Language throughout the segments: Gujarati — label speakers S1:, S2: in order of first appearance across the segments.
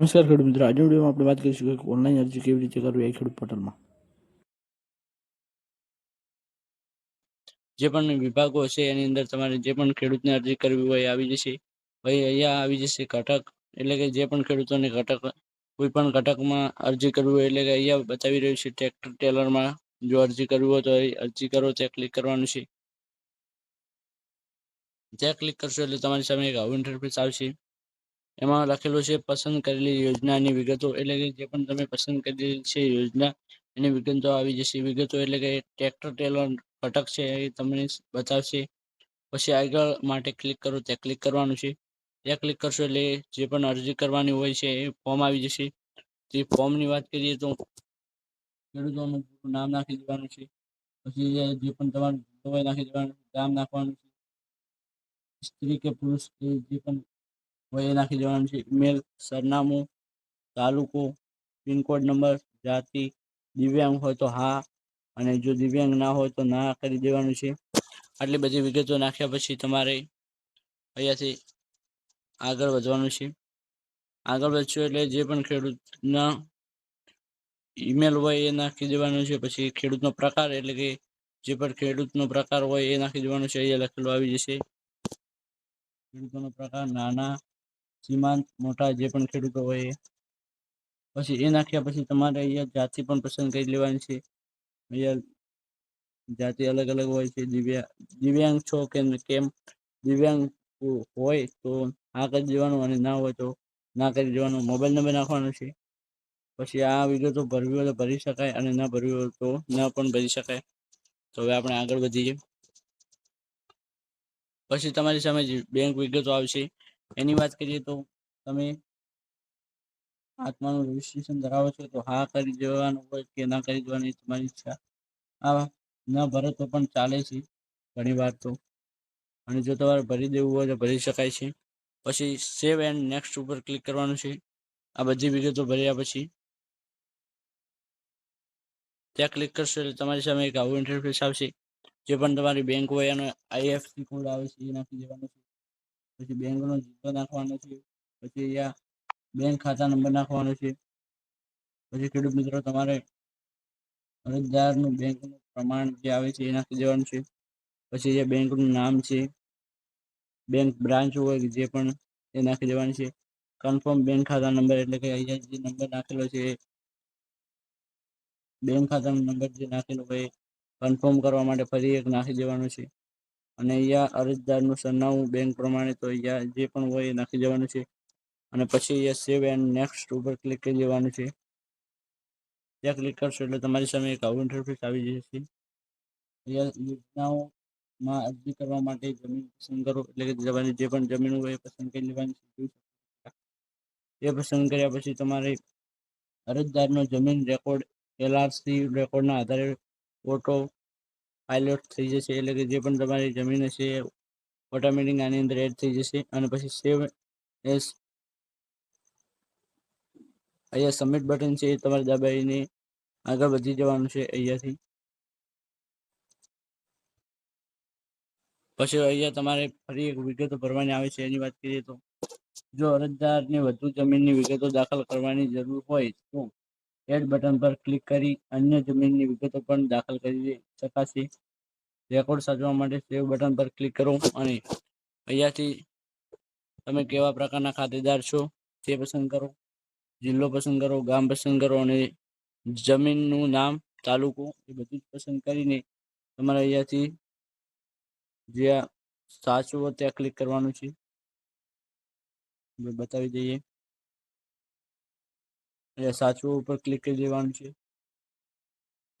S1: નમસ્કાર ખેડૂત મિત્રો, આજના વિડીયોમાં આપણે વાત કરીશું કે ઓનલાઈન અરજી કેવી રીતે કરવી એ ખેડૂત પોર્ટલમાં. જે પણ વિભાગો છે, એની અંદર તમારે જે પણ ખેડૂતને અરજી કરવી હોય આવી જશે. ભાઈ, અહીંયા આવી જશે ઘટક, એટલે કે જે પણ ખેડૂતોને ઘટક, કોઈ પણ ઘટકમાં અરજી કરવી હોય, એટલે કે અહીંયા બતાવી રહ્યું છે, ટ્રેક્ટર ટેલરમાં જો અરજી કરવી હોય તો અરજી કરો, ત્યાં ક્લિક કરવાનું છે. ત્યાં ક્લિક કરશો એટલે તમારી સામે એક આવું ઇન્ટરફેસ આવશે. એમાં લખેલું છે, પસંદ કરેલી યોજનાની વિગતો એટલે કે જે પણ તમે પસંદ કરેલી છે યોજના, એની વિગતો આવી જશે. વિગતો એટલે કે ટ્રેક્ટર ટેલર ઘટક છે એ તમને બતાવશે. પછી આગળ માટે ક્લિક કરો, ત્યાં ક્લિક કરવાનું છે. ત્યાં ક્લિક કરશો એટલે જે પણ અરજી કરવાની હોય છે એ ફોર્મ આવી જશે. તે ફોર્મની વાત કરીએ તો ખેડૂતોનું નામ નાખી દેવાનું છે. પછી જે પણ તમારું નાખી દેવાનું ગામ નાખવાનું છે. સ્ત્રી કે પુરુષ કે જે પણ એ નાખી દેવાનું છે. ઈમેલ, સરનામું, તાલુકો, પિનકોડ નંબર, જાતિ, દિવ્યાંગ હોય તો હા અને જો દિવ્યાંગ ના હોય તો ના કરી દેવાનું છે. આટલી બધી વિગતો નાખ્યા પછી તમારે અહીંયાથી આગળ વધવાનું છે. આગળ વધશો એટલે જે પણ ખેડૂતના ઈમેલ હોય એ નાખી દેવાનું છે. પછી ખેડૂતનો પ્રકાર એટલે કે જે પણ ખેડૂતનો પ્રકાર હોય એ નાખી દેવાનો છે. અહીંયા લખેલું આવી જશે. ખેડૂતોનો પ્રકાર નાના સીમાંત, મોટા જે પણ ખેડૂતો હોય પછી એ નાખ્યા પછી તમારે અહીંયા જાતિ પણ પસંદ કરી લેવાની છે. અહીંયા જાતિ અલગ અલગ હોય છે. દિવ્યા, દિવ્યાંગ છો કે કેમ? દિવ્યાંગ હોય તો આ કરી દેવાનું અને ના હોય તો ના કરી દેવાનું. મોબાઈલ નંબર નાખવાનો છે. પછી આ વિગતો ભરવી હોય તો ભરી શકાય અને ના ભરવી હોય તો ન પણ ભરી શકાય. તો હવે આપણે આગળ વધીએ. પછી તમારી સામે બેંક વિગતો આવશે. એની વાત કરીએ તો તમે આત્માનું રજીસ્ટ્રેશન ધરાવો છો તો હા કરી દેવાનું હોય કે ના કરી દેવાની તમારી ઈચ્છા. આ ન ભરે તો પણ ચાલે છે ઘણી વાર તો. અને જો તમારે ભરી દેવું હોય તો ભરી શકાય છે. પછી સેવ એન્ડ નેક્સ્ટ ઉપર ક્લિક કરવાનું છે. આ બધી વિગતો ભર્યા પછી ત્યાં ક્લિક કરશો એટલે તમારી સામે એક આવું ઇન્ટરફેસ આવશે. જે પણ તમારી બેંક હોય એનો આઈએફસી કોડ આવે છે, એ નાખી દેવાનો છે. પછી બેંકનો જીતો નાખવાનો છે, પછી અહીંયા બેંક ખાતા નંબર નાખવાનો છે. પછી ખેડૂત મિત્રો, તમારે અરજદારનું બેંકનું પ્રમાણ જે આવે છે એ નાખી દેવાનું છે. પછી જે બેંકનું નામ છે બેંક બ્રાન્ચ હોય જે પણ એ નાખી દેવાની છે. કન્ફર્મ બેંક ખાતા નંબર એટલે કે અહીંયા જે નંબર નાખેલો છે બેંક ખાતાનો નંબર જે નાખેલો હોય કન્ફર્મ કરવા માટે ફરી એક નાખી દેવાનો છે. અને અહીંયા અરજદારનું સરનામું બેંક પ્રમાણે તો અહીંયા જે પણ હોય એ નાખી દેવાનું છે. અને પછી અહીંયા સેવ એન્ડ નેક્સ્ટ ઉપર ક્લિક કરી દેવાનું છે. ત્યાં ક્લિક કરશો એટલે તમારી સામે એક આવું ઇન્ટરફેસ આવી જશે. અહીંયા યોજનાઓમાં અરજી કરવા માટે જમીન પસંદ કરો એટલે કે તમારી જે પણ જમીન હોય એ પસંદ કરી લેવાની છે. એ પસંદ કર્યા પછી તમારે અરજદારનો જમીન રેકોર્ડ એલઆરસી રેકોર્ડના આધારે ઓટો પાયલોટ થઈ જશે એટલે કે જે પણ તમારી જમીન હશે ઓટોમેટિક આની અંદર એડ થઈ જશે અને પછી સેવ એસ અહીંયા સબમિટ બટન છે એ તમારે દબાવીને આગળ વધી જવાનું છે અહીંયાથી. પછી અહીંયા તમારે ફરી એક વિગતો ભરવાની આવે છે, એની વાત કરીએ તો જો અરજદારને વધુ જમીનની વિગતો દાખલ કરવાની જરૂર હોય તો એડ બટન પર ક્લિક કરી અન્ય જમીનની વિગતો પણ દાખલ કરી શકાશે રેકોર્ડ સાચવા માટે સેવ બટન પર ક્લિક કરો અને અહીંયાથી તમે કેવા પ્રકારના ખાતેદાર છો તે પસંદ કરો. જિલ્લો પસંદ કરો, ગામ પસંદ કરો અને જમીનનું નામ, તાલુકો એ બધું જ પસંદ કરીને તમારે અહીંયાથી જે સાચવો ત્યાં ક્લિક કરવાનું છે. બતાવી દઈએ. એટલે સાચું ઉપર ક્લિક કરી દેવાનું છે.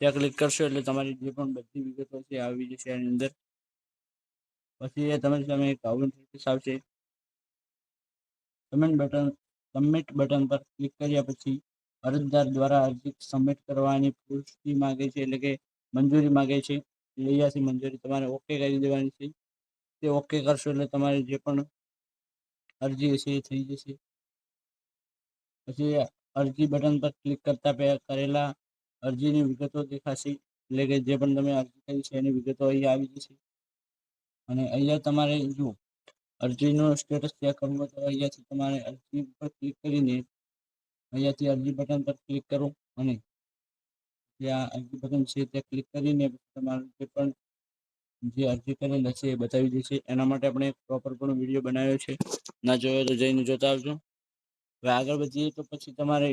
S1: ત્યાં ક્લિક કરશો એટલે તમારી જે પણ બધી વિગતો છે આવી જશે એની અંદર. પછી એ તમારી સામે એક આવું ઇન્ટરફેસ આવશે. સબમિટ બટન સબમિટ બટન પર ક્લિક કર્યા પછી અરજદાર દ્વારા અરજી સબમિટ કરવાની પુષ્ટિ માંગે છે એટલે કે મંજૂરી માંગે છે. અહીંયાથી મંજૂરી, તમારે ઓકે કરી દેવાની છે. તે ઓકે કરશો એટલે તમારી જે પણ અરજી હશે એ થઈ જશે. પછી અરજી બટન પર ક્લિક કરતા પહેલા કરેલા અરજીની વિગતો દેખાશે, એટલે કે જે પણ તમે અરજી કરી છે એની વિગતો અહીંયા આવી જશે. અને અહીંયા તમારે જો અરજીનો સ્ટેટસ ચેક કરવું હોય તો અહીંયાથી તમારે અરજી પર ક્લિક કરીને અહીંયાથી અરજી બટન પર ક્લિક કરો અને ત્યાં અરજી બટન છે ત્યાં ક્લિક કરીને તમારું જે પણ જે અરજી કરેલ હશે એ બતાવી દેશે. એના માટે આપણે પ્રોપર પણ વીડિયો બનાવ્યો છે. ના જોયો તો જઈને જોતા આવજો. હવે આગળ વધીએ તો પછી તમારે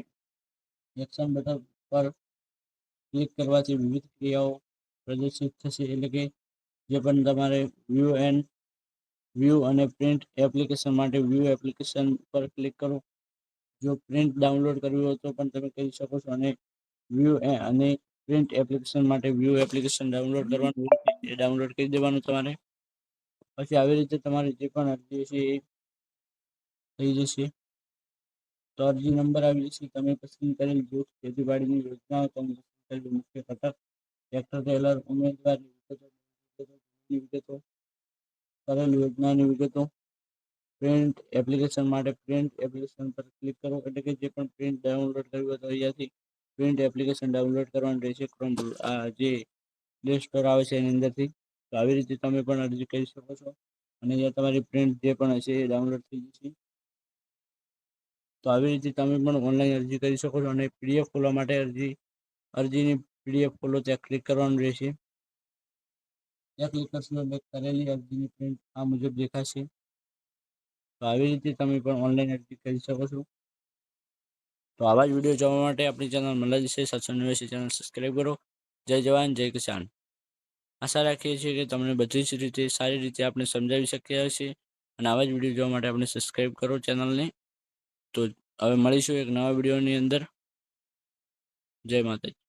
S1: એક્શન બટન પર ક્લિક કરવાથી વિવિધ ક્રિયાઓ પ્રદર્શિત થશે. એટલે કે જે પણ તમારે વ્યૂ એન્ડ વ્યૂ અને પ્રિન્ટ એપ્લિકેશન માટે વ્યૂ એપ્લિકેશન પર ક્લિક કરો. જો પ્રિન્ટ ડાઉનલોડ કરવી હોય તો પણ તમે કરી શકો છો અને વ્યૂ અને પ્રિન્ટ એપ્લિકેશન માટે વ્યૂ એપ્લિકેશન ડાઉનલોડ કરવાનું એ ડાઉનલોડ કરી દેવાનું તમારે. પછી આવી રીતે તમારે જે પણ અરજી છે એ થઈ જશે. તો અરજી નંબર આવી જશે. તમે પસંદ કરેલ જૂથ ખેતીવાડીની યોજનાઓ તમે પસંદ મુખ્ય ઘટક ટ્રેક્ટર ટ્રેલર ઉમેદવારની વિગતો વિગતો, કરેલ યોજનાની વિગતો પ્રિન્ટ એપ્લિકેશન માટે પ્રિન્ટ એપ્લિકેશન પર ક્લિક કરો, એટલે કે જે પણ પ્રિન્ટ ડાઉનલોડ કરવી હોય તો અહીંયાથી પ્રિન્ટ એપ્લિકેશન ડાઉનલોડ કરવાની રહેશે. ક્રોમ આ જે પ્લે સ્ટોર આવે છે એની અંદરથી. તો આવી રીતે તમે પણ અરજી કરી શકો છો. અને અહીંયા તમારી પ્રિન્ટ જે પણ હશે એ ડાઉનલોડ થઈ જશે. તો આવી રીતે તમે પણ ઓનલાઈન અરજી કરી શકો છો અને પીડીએફ ખોલવા માટે અરજી અરજીની પીડીએફ ખોલો ત્યાં ક્લિક કરવાનું રહેશે. ત્યાં ક્લિક કરશો એટલે કરેલી અરજીની પ્રિન્ટ આ મુજબ દેખાશે. તો આવી રીતે તમે પણ ઓનલાઈન અરજી કરી શકો છો. તો આવા જ વીડિયો જોવા માટે આપણી ચેનલ મળે છે સાતસો નેવ્યાસી ચેનલ સબસ્ક્રાઈબ કરો. જય જવાન, જય કિસાન. આશા રાખીએ છીએ કે તમને બધી જ રીતે સારી રીતે આપણે સમજાવી શક્યા છીએ અને આવા જ વીડિયો જોવા માટે આપણે સબસ્ક્રાઈબ કરો ચેનલને તો હવે મળીશું એક નવા વિડીયોની અંદર. જય માતાજી.